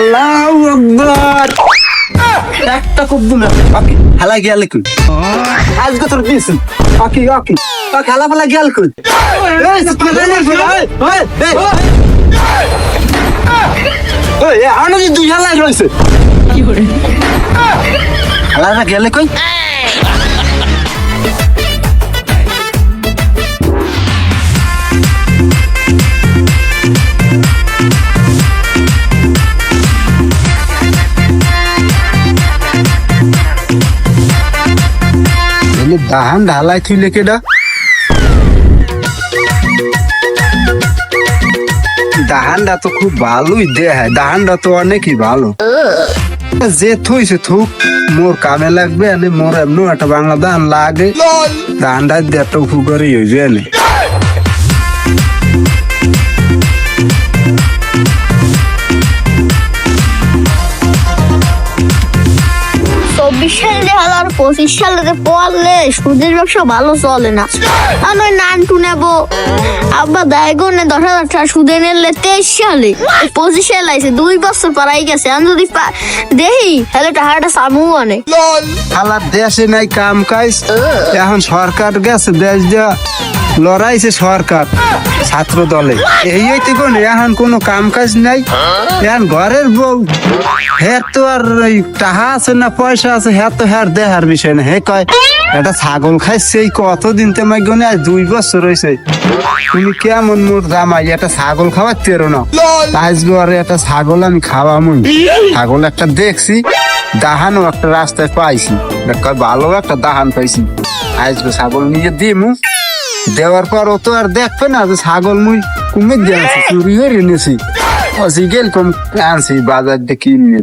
আল্লাহু আকবার। একটা খুব দিন ওকে হালা গেল কই? আজকে তোর দিয়েছেন ওকে ওকে ওকে হালা ফালা গেল কই? এই দেন এই এই এই। এই আনো দুই হালা রইছে হালাটা গেলে কই? দাহান ঢালাই থুইলে কেডা? দাহানটা তো খুব ভালোই দেয় দাহানটা তো অনেকই ভালো। যে থইছে থুক মোর কামে লাগবে আনে মোর এমন একটা বাংলা দান লাগে। দানটা দেড়টা উফু করে হয়ে যায় চব্বিশ সালে হাল আর পঁচিশ সালে পড়লে সুদের ব্যবসা ভালো চলে না। আর ওই নানটু নেব। আব্বা দেয় গো দশ হাজার টাকা সুদে নিলে তেইশ সালে। পঁচিশ সালে আইছে দুই বছর পারাই গেছে। আমি যদি দেখি তাহলে টাকাটা সামু অনেক আলার দেশে নাই কাম কাজ। এখন সরকার গেছে দেশ দেওয়া লড়াইছে সরকার ছাত্র দলে এই হইতে কোন এখন কোনো কাম কাজ নাই। এখন ঘরের বউ হ্যাঁ তো আর টাকা আছে না পয়সা আছে হ্যাঁ তো হ্যাঁ দেহার বিষয় না। হে কয়, এটা ছাগল খাইছে, এই কতদিন তো মাই গনে, আজ দুই বছর হয়েছে তুমি কেমন মোর জামাই, এটা ছাগল খাওয়ার তেরো না। আজকে আর একটা ছাগল আমি খাওয়ামুই। ছাগল একটা দেখছি দাহানও একটা রাস্তায় পাইছি। ভালো একটা দাহান পাইছি। আজকে ছাগল নিয়ে দিমু। দেওয়ার পর ও তো আর দেখবে না যে ছাগল মুই কুমে দিয়ে আনছি চুরি করে এনেছি। অসি গেল কম আনছি বাজার দিয়ে কিনে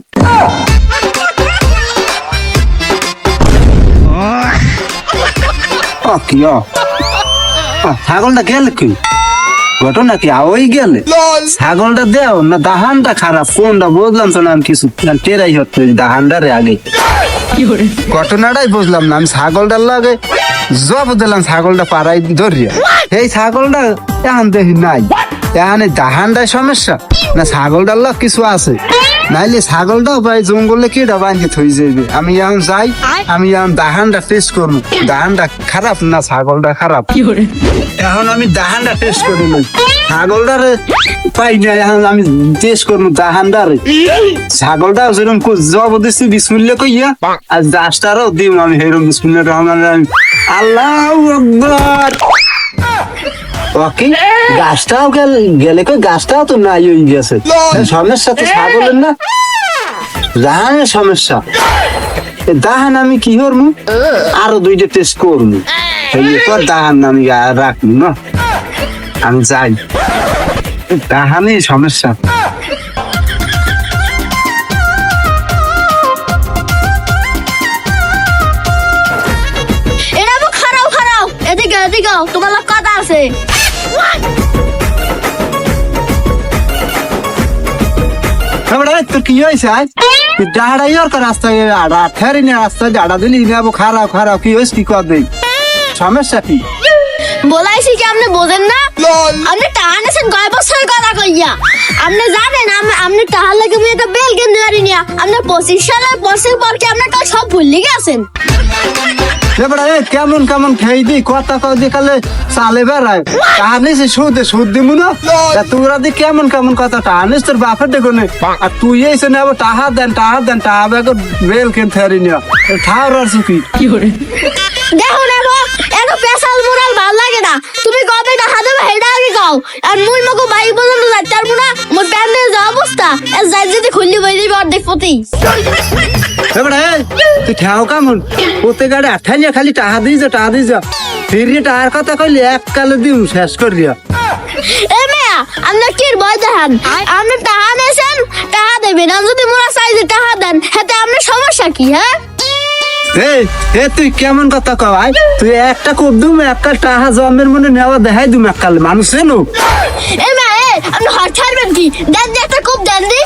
ও কি ও? ও, ছাগলটা গেল কি? ঘটনা কি? ওই গেলে? ছাগলটা দেও না দাহানটা খারাপ কোনটা বুঝলাম তো না আমি কিছু টেরাই হচ্ছে দাহানটা রে আগে ঘটনাটাই বুঝলাম না আমি ছাগলটার লাগে জব দিলাম ছাগলটা পাড়াই ধরিয়া। এই ছাগলটা এখন দেখি নাই। এখন দাহানটাই সমস্যা? না ছাগলটার লাগ কিছু আছে। নাইলে ছাগলটাও ভাই জঙ্গলে কেটা বাঁধে থই যাবে আমি এখন যাই আমি এখন দাহানটা টেস্ট করব দাহানটা খারাপ না ছাগলটা খারাপ। এখন আমি দাহানটা টেস্ট করি ছাগলটারে পাই না এখন আমি টেস্ট করব দাহানটারে ছাগলটা যেরকম জব দিচ্ছি বিসমিল্লা কইয়া আর দাসটারও দিম আমি হেরম বিসমিল্লা রহমান রহিম আল্লাহ আকবার। ওকে গাছটাও গেল গেলে কই গাছটাও তো নাই হয়ে গেছে। সমস্যা তো ছাগলের না। দাহানের সমস্যা। দাহান আমি কি করব? আরও দুইটা টেস্ট করব। এরপর দাহান আমি রাখব না। আমি যাই। দাহানই সমস্যা। এটা তো খারাপ খারাপ এদিকে এদিকে তোমার লোক কথা আছে। তারপরে এই তোর কি হয়েছে? আজ ডাড়াই ওর রাস্তায় আড়া ঠেরি রাস্তায় ডাড়া দিলি যাব খারাপ খারাপ কি হয়েছে কি কর সমস্যা কি? বলাইছি কি আপনি বোঝেন না? আপনি টাকা নেছেন কয় বছর কথা কইয়া আপনি জানেন আপনি টাকা লাগে আমি একটা বেল কিনতে পারি নিয়া আপনি পঁচিশ সালের পরশে পর কি আপনার সব ভুলে গেছেন। এবারে কেমন কেমন খেয়ে দি কথা কও দি কালে চালে বেড়ায়। টানিস সুদে সুদ দিমু না? তোরা দি কেমন কেমন কথা টানিস তোর বাপের দেখো নে। আর তুই এসে নেব টাহা দেন টাহা দেন টাহা বেল কেন থেরি নিয়া ঠাউর আর সুকি দেখো না গো এত পেশাল মোরাল ভালো লাগে না। তুমি কবে টাকা দেবে সেটা আগে কও? আর মুই মগো বাইক পর্যন্ত যাইতে পারব না। মোর প্যান্ডেল যা অবস্থা এ যাই যদি খুললি বই দিবি অর্ধেক পতি। তুই ঠেও কেমন? প্রত্যেক গাড়ি আঠাইয়া খালি টাহা দিয়ে যা টাহা দিয়ে যা। ফিরিয়ে টাহার কথা কইলে এক কালে দিউ শেষ করিয়া। এ মেয়া আপনার কি ভয় দেখান আপনি টাকা নেছেন টাহা দেবেন আর যদি মোরা চাই যে টাহা দেন হাতে আপনার সমস্যা কি হ্যাঁ? এই এ তুই কেমন কথা কয় তুই একটা কোপ দুম একটা টাহা জমের মনে নেওয়া দেখাই দুম এক কালে মানুষ চেনো এ মেয়া এ আপনি হট ছাড়বেন কি? দেন যে একটা খুব দেন দি।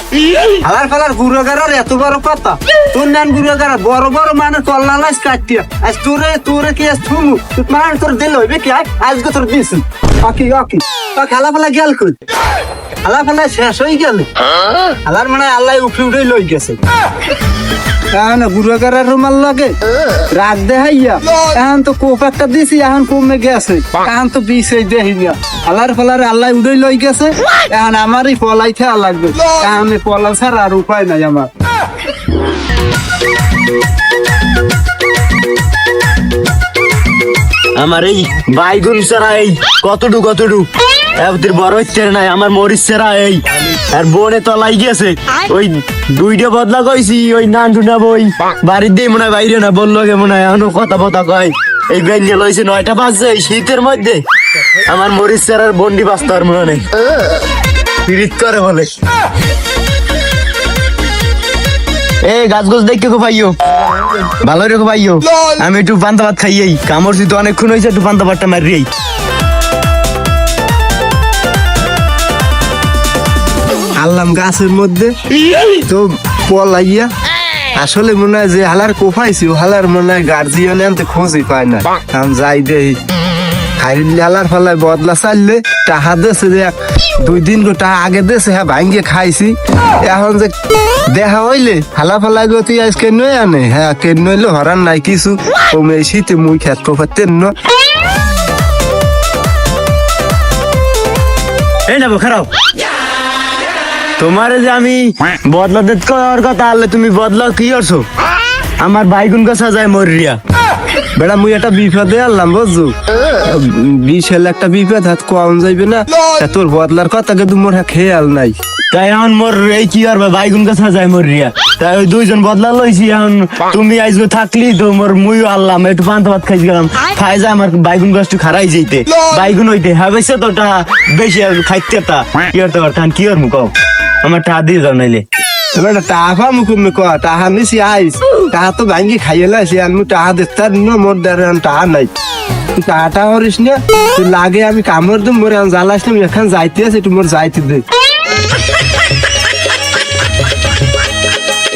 হালার ফালার গুড়াগারার এত বড় কথা। তোর নান গুড়াগারা বড় বড় মানে কল্লা লাইস কাটিয়া আজ তোরে তোরে কি আজ থুমু? তুই মানে তোর দিল হইবে কি? আজ আজকে তোর দিস অকি তা খেলা ফেলা গেল কই? আল্লাহ ফালা শেষ হয়ে গেল। আল্লাহর মানে আল্লাহ উঠে উঠে লই গেছে। এখন গুরুকারের রুমাল লাগে, রাগ দেখাইয়া, এখন তো কোপ একটা দিছি, এখন কমে গেছে, এখন তো বিষ দেহি না আল্লাহর ফলারে আল্লাহ উড়ে লই গেছে, এখন আমারই পলাই খেয়া লাগবে, এখন এই পলা ছাড়া আর উপায় নাই আমার। আমার এই বাইগুন সেরা এই কতটু কতটু তোর বড় হচ্ছে নাই, আমার মরিচ সেরা এই। আর বনে তলাই গেছে। ওই দুইটা বদলা কইছি, ওই না বই। বাড়ির দিয়ে মনে হয় বাইরে না, বলল কে মনে হয় কথা কথা কয়। এই নয়টা বাজছে শীতের মধ্যে। আমার মরিচ সেরার বন্ডি বাঁচতে আর মনে নেই করে বলে। এ গাছ গোছ দেখতে খুব ভাইও ভালো রেখো ভাইও আমি একটু পান্তা ভাত খাইয়েই। কামড়ছি তো অনেকক্ষণ হয়েছে একটু পান্তা ভাতটা মারিয়েই আল্লাম গাছের মধ্যে। তো পলাইয়া আসলে মনে হয় যে হালার কোফাইছি, ও হালার মনে হয় গার্জিয়ান আনতে খোঁজই পায় না। আমি যাই দেই খাইলে হালার ফালায় বদলা চাললে টাহা দেছে যে দুই দিন গো টাহা আগে দেছে হ্যাঁ ভাঙ্গে খাইছি। এখন যে দেখা হইলে হালা ফালা গো তুই আজকে নয় আনে? হ্যাঁ কেন নইলে হরান নাই কিছু। তুমি এই শীতে মুই খেত কোফাতেন না। এই নেব খারাপ। তোমার যে আমি বদলা দিতে করার কথা তুমি বদলা কি করছ? আমার বাইগুন গাছা যায় মরিয়া। বেড়া, মুই একটা বিপদে আনলাম, বুঝছ? বিষ হলে একটা বিপদ, হাত কম যাইবে না। তোর বদলার কথা কিন্তু মোর হ্যাঁ খেয়াল নাই। তাই এখন মোর এই কি আর বাইগুন গাছা যায় মরিয়া। তাই ওই দুইজন বদলা লইছি এখন। তুমি আইজকে থাকলি তো মোর মুইও আনলাম, একটু পান্তা ভাত খাইছি গেলাম। খাই যায় আমার বাইগুন গাছটু খারাই যাইতে। বাইগুন হইতে হ্যাঁ বেশি তো টা বেশি আর খাইতে তা। কি করতে পারতাম? কি করব কও? আমার টা দিয়ে যাও নাইলে। বেটা টাহা মুকুমে ক টাহা নিছি আইস। টাহা তো ভাঙ্গি খাইয়ে লাইছি আর মু টাহা দেখতে ন মোর দ্বারা টাহা নাই। তুই টাহাটা হরিস না তুই লাগে আমি কামড় দিম মোরে এখন জ্বালাইছিলাম এখান যাইতে আছে একটু মোর যাইতে দে।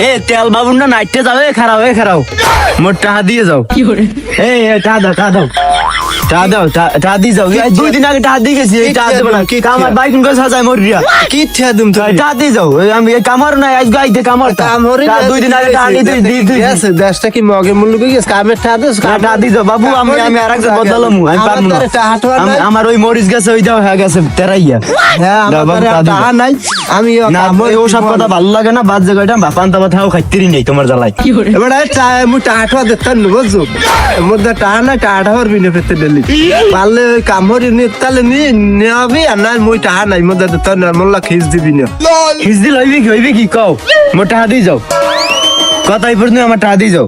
এ তেল বাবুন না নাইটে যাও এ খারাপ এ খারাপ মোর টাহা দিয়ে যাও। এ এ টাহা দাও টাহা দাও। টাহা দাও টাহা দিয়ে যাও। দুই দিন আগে গেছি এই দেবো না। কি আমার বাইক মরিয়া। কি দিম টাহা দিয়ে যাও। আমি কামার আজ কামার দুই দিন আগে আছে দেশটা কি মগে মূল্য গেছে? কামের টাহা দিস টাহা টাহা যাও। বাবু আমি আমি আর একজন বদলাম আমি পারব না। টাহা টোহা নাই। আমি- আমার ওই মরিচ গেছে ওই দাও হ্যাঁ গেছে তেরাইয়া। হ্যাঁ আমার যাও। নাই। আমি না ওই ওসব কথা ভালো লাগে না বাদ জায়গাটা বাপান তাবা থাও খাইতেরি নেই তোমার জ্বালাই এবার মু টাহাটা দেখতাম না বুঝছ? মধ্যে টাহা নাই টাহাটা হরবি না ফেতে ডেলি পারলে কামড়ি নি তাহলে নি নেবি আর না মুই টাহা নাই মধ্যে দেখতাম না মোল্লা খিস দিবি না খিচদি লইবি কি হইবি কি? কও। মোর টাহা দিয়ে যাও। কথা এই পর্যন্ত আমার টাহা দিয়ে যাও।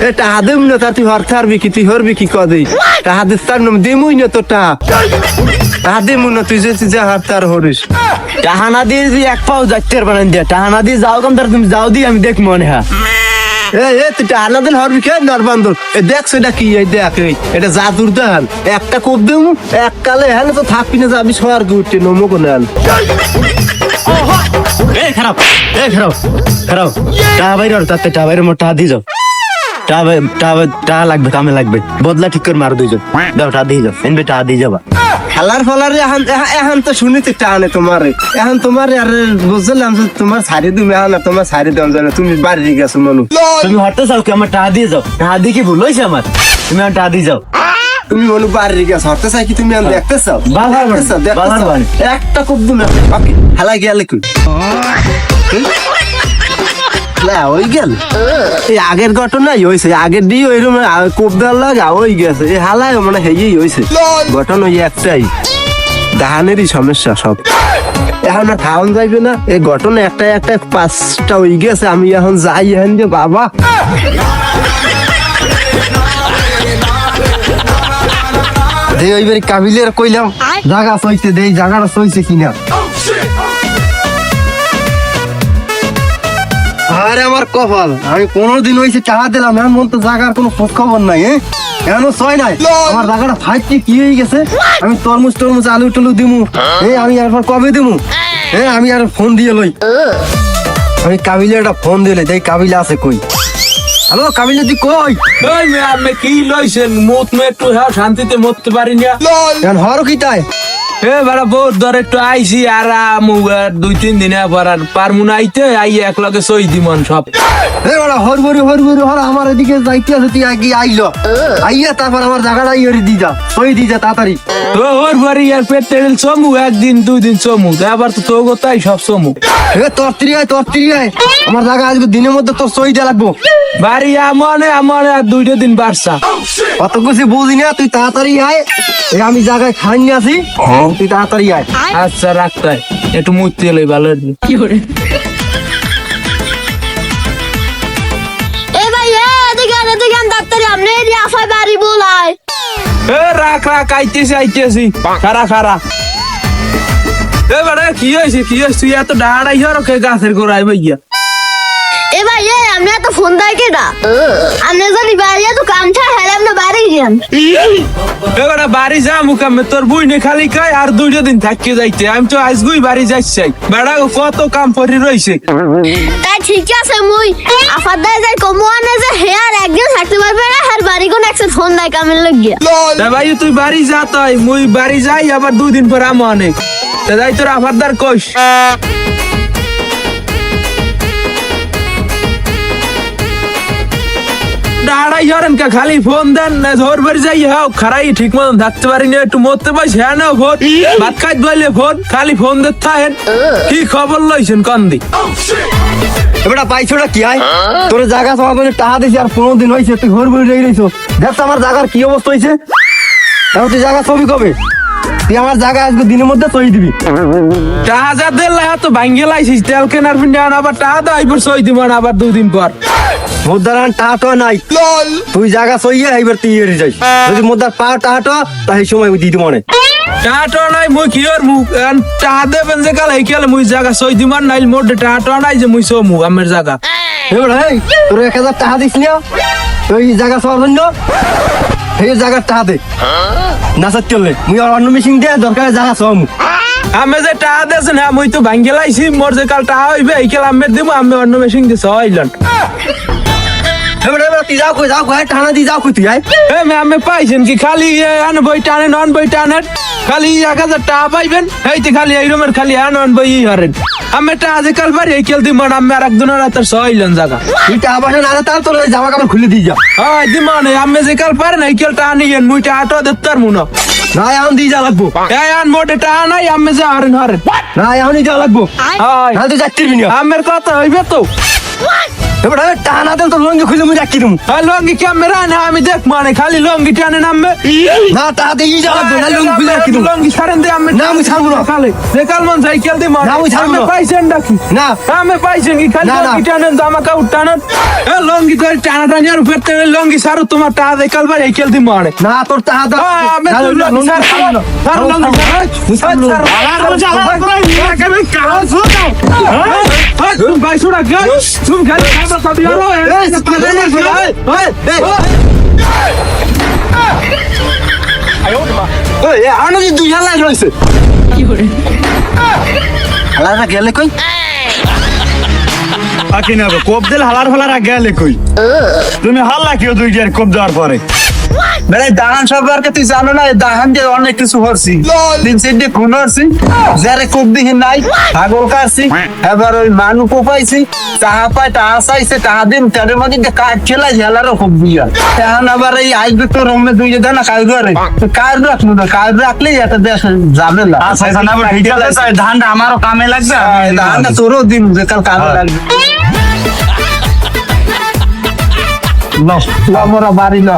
এ টাহা দেব না তা তুই হরতে হারবি কি তুই হরবি কি কদি টাহা দিতাম না দিমুই না তো টাহা। টাহা দিমু না তুই যে তুই যে হারতে আর হরিস। টাহানা দিয়ে যদি এক পাও যাচ্ছে বানান দিয়া টাহানা দিয়ে যাও কম তার তুমি যাও দি আমি দেখ মনে হ্যাঁ। তুই এ দেখ সেটা কি? এই দেখ এটা একটা কোপ দেবো, এক হ্যাঁ তো যাবি এ বাইরে তাতে বাই- টাহা বাই- লাগবে, কামে লাগবে। বদলা ঠিক করে মারো দুইজন। টাহা দিয়ে যাও। এনবে টাহা দিয়ে যাবা। হালার ফালার এখন এখন- তো শুনিতে টানে তোমার। এখন তোমার আর বুঝলাম যে তোমার সারি তুমি এখন আর তোমার সারি দেওয়া যায় না তুমি বাড়ি গেছো মনু। তুমি হটতে চাও কি আমার টাহা দিয়ে যাও? টাহা দিয়ে কি ভুল হয়েছে আমার? তুমি আমার টাহা দিয়ে যাও। তুমি মনু বাড়ি গেছো হতে চাই কি তুমি দেখতে চাও? বাবা, দেখতে চাও। একটা খুব ওকে হালা গেলে কি আগের ঘটনাই হয়েছে আগের দিয়ে ওই রুমে কোপ দেওয়ার লাগে ওই গেছে। এই হালাই মানে হেয়েই হয়েছে ঘটনা ওই একটাই দাহানেরই সমস্যা সব। এখন খাওয়ান যাইবে না, এই ঘটনা একটা একটা পাঁচটা ওই গেছে, আমি এখন যাই এখন যে বাবা। দে ওইবারে কাবিলের কইলাম জাগা সইছে দেই জাগাটা সইছে কিনা। আরে আমার কপাল আমি কোনোদিন হয়েছে টাকা দিলাম এখন মন তো জাগার কোনো খোঁজ খবর নাই হ্যাঁ এখনও ছয় নাই? আমার জায়গাটা কি হয়ে গেছে? আমি তরমুজ টরমুজ আলু টলু দিমু। আমি একবার কবে দিমু? হ্যাঁ আমি আর ফোন দিয়ে লই। আমি কাবিলে একটা ফোন দিলে দেখ কাবিলে আছে কই। হ্যালো কাবিলে তুই কই? ওই কি লইছেন? মত মে একটু হ্যাঁ শান্তিতে মরতে পারি না। এখন হর কি তাই? এ বহুত একটু আইসি আর দুই তিন দিনে পর আর পারমু না আইতে আই এক লগে সই দিমন সব। এ বড় হরবরি হরবরি হর আমার এদিকে যাইতে আছে তুই আগে আইলো। আইয়া তারপর আমার জায়গাটা ইয়ে দি যা সই দি যা তাড়াতাড়ি আর পেট চমু একদিন দুই দিন চমু আবার তো তো তাই সব চমু। এ তোর তিরি আয় তোর তিরি আয় আমার জায়গা আজকে দিনের মধ্যে তোর সই দেয়া লাগবো। বাড়ি আমনে আমনে আর দুইটা দিন বাড়সা। অত কিছু বুঝি না তুই তাড়াতাড়ি আয় আমি জায়গায় খাই আছি। আসি তুই তাড়াতাড়ি আয়। আচ্ছা রাখতে হয়। একটু মুক্তি এলে ভালো রাখ রাখ আইতেছি আইতেছি। খারা খারা এ বাড়া কি হয়েছে কি হয়েছে? তুই এত ডাড়াই হর কে গাছের গোড়ায় ভাইয়া এ ভাই এ আপনি এত ফোন দেয় কেটা আপনি যদি বাইরে তো কামটা হেলে আপনি বাড়ি যান এবারে বাড়ি যা মুখামে তোর বুই নে খালি খাই আর দুইটা দিন থাকি যাইতে। আমি তো আজগুই বাড়ি যাচ্ছি। বেড়া কত কাম পরি রইছে। তাই ঠিক আছে মুই। আফার দায় যাই কমু আনে যে হে আর একদিন থাকতে পারবে না আর বাড়ি কোন একসাথে ফোন দেয় কামের লাগিয়া তা ভাই তুই বাড়ি যা তাই। মুই বাড়ি যাই আবার দুই দিন পর আমো অনেক তা যাই তোর আফারদার কইস। কা খালি ফোন দেন না ধর যাই ঠিক মতন থাকতে পারি না একটু মরতে হ্যাঁ না ভাত খাইতে খালি ফোন দিতে থাকেন কি খবর লইছেন কন্দি? এবারে পাইছোটা কি আয়? তোর জায়গা টাকা দিছি আর পনেরো দিন হয়েছে তুই ঘর রইছো আমার জায়গার কি অবস্থা হয়েছে তাহলে তুই জায়গা ছবি কবে? তুই আমার জায়গা আজকে দিনের মধ্যে তৈরি দিবি। টাকা যা দিলে তো ভাঙ্গে লাইছিস তেল কেনার পিন্ডে আবার টাকা এবার সই দিব না আবার দুই দিন পর। মুদ্রার টাহাটো নাই। তুই জায়গা সইয়ে এবার তুই এড়ে যাই যদি মুদ্রার পা টাহাটো তাই সময় দিদি মনে টাটো নাই মুই কি ওর মুখ? টাকা দেবেন যে কাল হেকেল মুই জায়গা সই দিমান নাইল মোটে টাটো নাই যে মুই সো মুখ আমের জায়গা এবার এই তোর এক হাজার টাকা দিস না তুই জায়গা সবার জন্য এই জায়গার টাকা দে। না সত্যি হলে মুই আর অন্য মেশিন দিয়ে দরকার জায়গা সব আমি যে টাকা দেছেন হ্যাঁ মুই তো ভাঙ্গে লাইছি মোর যে কাল টাকা হইবে হেকেল আমের দিব আমি অন্য মেশিন এবার তুই যাও কই যাও কই টানা দি যাও কই তুই এ মে আমি পাইছেন কি খালি আন বই টানেন খালি এক হাজার টাকা পাইবেন এইতে খালি এই রুমের খালি আন অন বই হরেন আমি টাকা যে কাল পারি হেকেল দিব আমি আর একজনের রাতের সইলেন জায়গা তুই টাকা পয়সা না তাহলে তোর জামা কাপড় খুলে দিয়ে যা হয় দিমানে আমি যে কাল পারেন মুনো না এখন দিয়ে যা লাগবো এই আন মোটে টাকা নাই আমি যে হরেন হরেন না যা লাগবো হয় তুই আমের কথা হইবে তো এবার এবার টাকা না দেন তো লঙ্গি খুলে মুই রাখি দিম আর লঙ্গি ক্যামেরা না আমি দেখ মানে খালি লঙ্গি টানে নামবে না টাকা দিয়ে যা লাগবো না লঙ্গি খুলে রাখি দিম লঙ্গি ছাড়েন দে আমি না, আমি ছাড়বো না। খালি যে কাল মন সাইকেল দি মানে না, আমি ছাড়বো না। পাইছেন নাকি না আমি পাইছেন কি খালি। লঙ্গি টানেন জামা কাপড় টানেন এ লঙ্গি ধরে টানা টানি আর উপর লঙ্গি সারু তোমার টাকা দে কাল বার সাইকেল দি মানে না তোর আমি তো লঙ্গি লঙ্গি খালি দুই হাজার রয়েছে হালারা গেলে কই আকি না কোপ দিল হালার ফালার গেলে কই তুমি হাল্লা কেউ দুই ডিয়ার কোপ দেওয়ার পরে বেড়াই দাহান সম্পর্কে তুই জানো না দাহান দিয়ে অনেক কিছু করছি। তিন চারটে খুন করছি যারে খুব দিহি নাই ছাগল কাটছি এবার ওই মানু কোপাইছি তাহা পাই তাহা চাইছে তাহা দিন তাদের মধ্যে যে কাজ খেলা ঝেলারও খুব বিয়া। এখন আবার এই আসবে তো রমে দুই যে না কাজ করে কাজ রাখল না কাজ রাখলেই এটা দেশ যাবে না ধানটা আমারও কামে লাগবে ধানটা তোরও দিন যে কাল কাজে লাগবে। ল মোরা বাড়ি ল